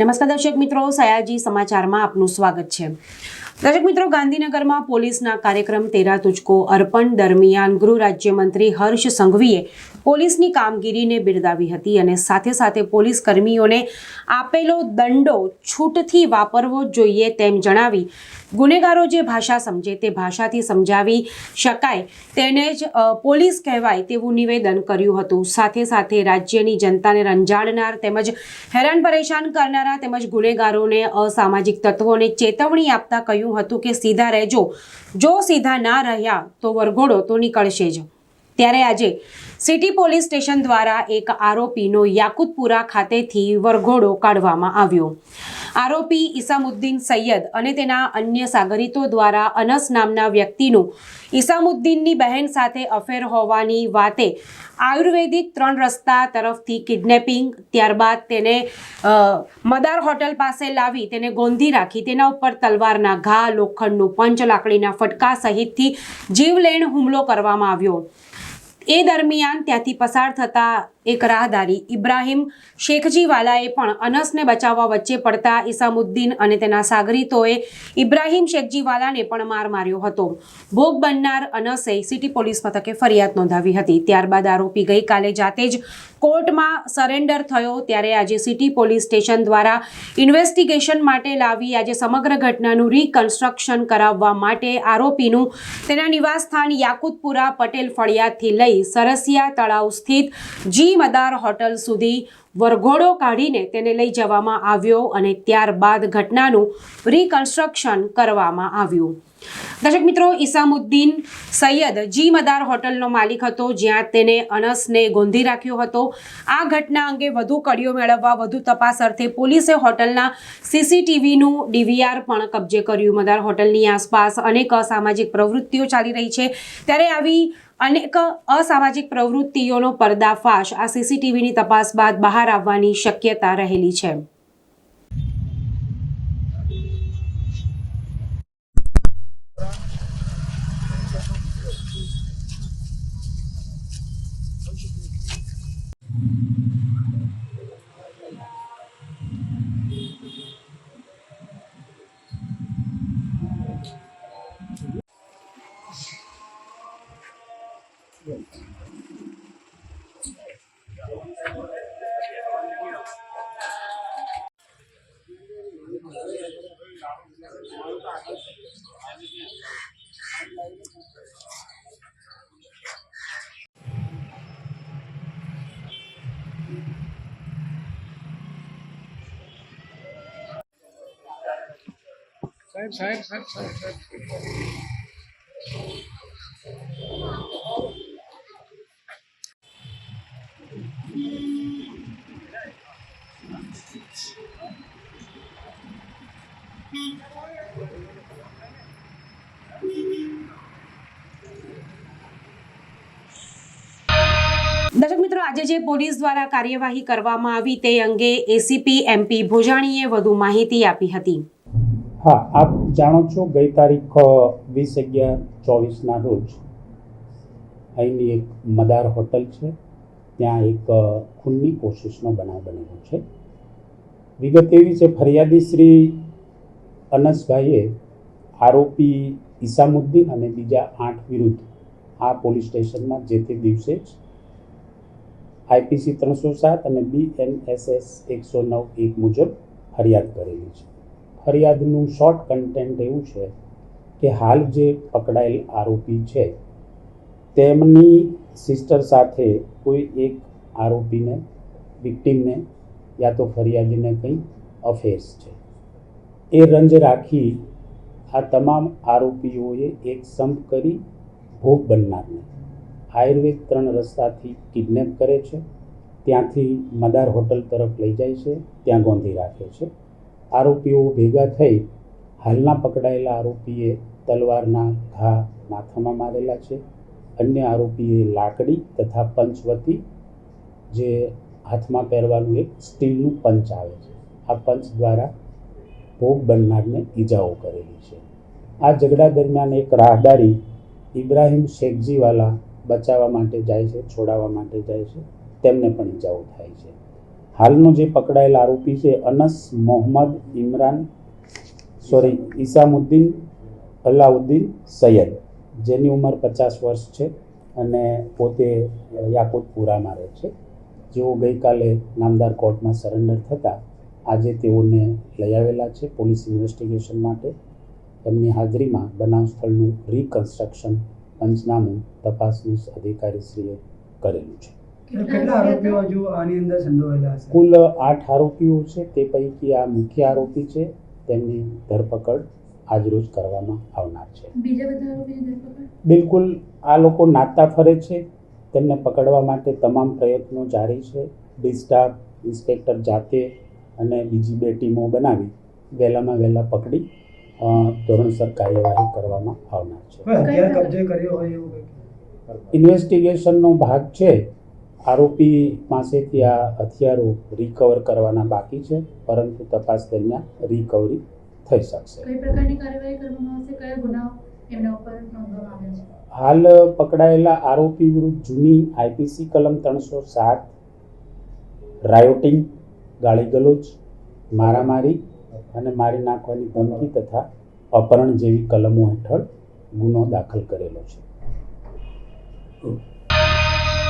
નમસ્કાર દર્શક મિત્રો સયાજી સમાચારમાં આપનું સ્વાગત છે. દર્શક મિત્રો, ગાંધીનગરમાં પોલીસના કાર્યક્રમ તેરા તુચકો અર્પણ દરમિયાન ગૃહ રાજ્યમંત્રી હર્ષ સંઘવીએ પોલીસની કામગીરીને બિરદાવી હતી અને સાથે સાથે પોલીસ કર્મીઓને આપેલો દંડો છૂટથી વાપરવો જોઈએ તેમ જણાવી ગુનેગારો જે ભાષા સમજે તે ભાષાથી સમજાવી શકાય તેને જ પોલીસ કહેવાય તેવું નિવેદન કર્યું હતું. સાથે સાથે રાજ્યની જનતાને રંજાડનાર તેમજ હેરાન પરેશાન કરનારા તેમજ ગુનેગારોને અસામાજિક તત્વોને ચેતવણી આપતા કહ્યું હતું કે સીધા રહેજો. જો સીધા ના રહ્યા તો વરઘોડો તો નીકળશે જ. ત્યારે આજે સિટી પોલીસ સ્ટેશન દ્વારા એક આરોપીનો યાકુતપુરા ખાતેથી વરઘોડો કાઢવામાં આવ્યો. આરોપી ઇસામુદ્દીન સૈયદ અને તેના અન્ય સાગરીતો દ્વારા અનસ નામના વ્યક્તિનું ઇસામુદ્દીનની બહેન સાથે અફેર હોવાની વાતે આયુર્વેદિક ત્રણ રસ્તા તરફથી કિડનેપિંગ, ત્યારબાદ તેને મદાર હોટલ પાસે લાવી તેને ગોંધી રાખી, તેના ઉપર તલવારના ઘા, લોખંડનું પંચ, લાકડીના ફટકા સહિતથી જીવલેણ હુમલો કરવામાં આવ્યો. એ દરમિયાન ત્યાંથી પસાર થતા એક રાહદારી. ઇબ્રાહિમ શેખજીવાલાએ પણ અનસને બચાવવા વચ્ચે પડતા ઇસામુદ્દીન અને તેના સાગરીતોએ ઇબ્રાહિમ શેખજીવાલાને પણ માર માર્યો હતો. ભોગ બનનાર અનસે સિટી પોલીસ મથકે ફરિયાદ નોંધાવી હતી. ત્યારબાદ આરોપી ગઈકાલે જાતે જ કોર્ટમાં સરેન્ડર થયો. ત્યારે આજે સિટી પોલીસ સ્ટેશન દ્વારા ઇન્વેસ્ટિગેશન માટે લાવી આજે સમગ્ર ઘટનાનું રિકન્સ્ટ્રક્શન કરાવવા માટે આરોપીનું તેના નિવાસસ્થાન યાકુતપુરા પટેલ ફળિયાદથી લઈ સરસિયા તળાવ સ્થિત જી મદાર હોટલ સુધી વરઘોડો કાઢીને તેને લઈ જવામાં આવ્યો અને ત્યારબાદ ઘટનાનું રિકન્સ્ટ્રક્શન કરવામાં આવ્યું. દર્શક મિત્રો, ઇસામુદ્દીન સૈયદ જી મદાર હોટલનો માલિક હતો, જ્યાં તેને અનસને ગોંધી રાખ્યો હતો. આ ઘટના અંગે વધુ કડીઓ મેળવવા, વધુ તપાસ અર્થે પોલીસે હોટલના સીસીટીવીનું ડીવીઆર પણ કબજે કર્યું. મદાર હોટલની આસપાસ અનેક અસામાજિક પ્રવૃત્તિઓ ચાલી રહી છે. ત્યારે આવી અનેક અસામાજિક પ્રવૃત્તિઓનો પર્દાફાશ આ સીસીટીવીની તપાસ બાદ બહાર આવવાની શક્યતા રહેલી છે. साहेब साहेब साहेब साहेब साहेब દર્શક મિત્રો, આજે જે પોલીસ દ્વારા કાર્યવાહી કરવામાં આવી તે અંગે એસીપી એમપી ભોજાણીએ વધુ માહિતી આપી હતી. હા, આપ જાણો છો ગઈ તારીખ વીસ અગિયાર ચોવીસના રોજ અહીંની એક મદાર હોટલ છે. ત્યાં એક ખૂનની કોશિશનો બનાવ બનેલો છે. વિગત એવી છે, ફરિયાદી શ્રી અનસભાઈએ આરોપી ઇસામુદ્દીન અને બીજા આઠ વિરુદ્ધ આ પોલીસ સ્ટેશનમાં જે તે દિવસે જ આઈપીસી ત્રણસો સાત અને બીએનએસએસ એકસો નવ એક મુજબ ફરિયાદ કરેલી છે. ફરિયાદનું શોર્ટ કન્ટેન્ટ એવું છે કે હાલ જે પકડાયેલ આરોપી છે, તેમની સિસ્ટર સાથે કોઈ એક આરોપીને વિક્ટીમને યા તો ફરિયાદીને કંઈ અફેર્સ છે. એ રંજ રાખી આ તમામ આરોપીઓએ એક સંપ કરી ભોગ બનનારને આયુર્વેદ ત્રણ રસ્તાથી કિડનેપ કરે છે. ત્યાંથી મદાર હોટલ તરફ લઈ જાય છે. ત્યાં ગોંધી રાખે છે. આરોપીઓ ભેગા થઈ હાલના પકડાયેલા આરોપીએ તલવારના ઘા માથામાં મારેલા છે. અન્ય આરોપીએ લાકડી તથા પંચવતી જે હાથમાં પહેરવાનું એક સ્ટીલનું પંચ આવે છે. આ પંચ દ્વારા ભોગ બનનારને ઈજાઓ કરેલી છે. આ ઝઘડા દરમિયાન એક રાહદારી ઇબ્રાહિમ શેખજીવાલા બચાવવા માટે જાય છે, છોડાવવા માટે જાય છે. તેમને પણ ઈજાઓ થાય છે. હાલનો જે પકડાયેલ આરોપી છે અનસ મોહમ્મદ ઇમરાન સોરી ઈસામુદ્દીન અલાઉદ્દીન સૈયદ. જેની ઉંમર પચાસ વર્ષ છે અને પોતે યાકુતપુરામાં રહે છે. જેઓ ગઈકાલે નામદાર કોર્ટમાં સરેન્ડર થતાં આજે તેઓને લઈ આવેલા છે પોલીસ ઇન્વેસ્ટિગેશન માટે. તેમની હાજરીમાં બનાવ સ્થળનું રિકન્સ્ટ્રક્શન પંચનામું તપાસની અધિકારીશ્રીએ કરેલું છે. કુલ આઠ આરોપીઓ છે તે પૈકી આ મુખ્ય આરોપી છે તેમની ધરપકડ આજરોજ કરવામાં આવનાર છે. બિલકુલ આ લોકો નાતા ફરે છે. તેમને પકડવા માટે તમામ પ્રયત્નો જારી છે. ડિસ્ટાફ ઇન્સ્પેક્ટર જાતે અને બીજી બે ટીમો બનાવી વહેલામાં વહેલા પકડી ધોરણસર કાર્યવાહી કરવામાં આવનાર છે. ઇન્વેસ્ટિગેશનનો ભાગ છે. આરોપી પાસેથી આ હથિયારો રિકવર કરવાના બાકી છે. પરંતુ તપાસ દરમિયાન રિકવરી થઈ શકશે. કઈ પ્રકારની કાર્યવાહી કરવામાં આવશે? કયા ગુનાઓ એમના ઉપર નોંધવામાં આવ્યા છે? હાલ પકડાયેલા આરોપી વિરુદ્ધ જૂની આઈપીસી કલમ ત્રણસો સાત રાયોટિંગ ગાળીગલોચ મારામારી અને મારી નાખવાની ધમકી તથા અપહરણ જેવી કલમો હેઠળ ગુનો દાખલ કરેલો છે.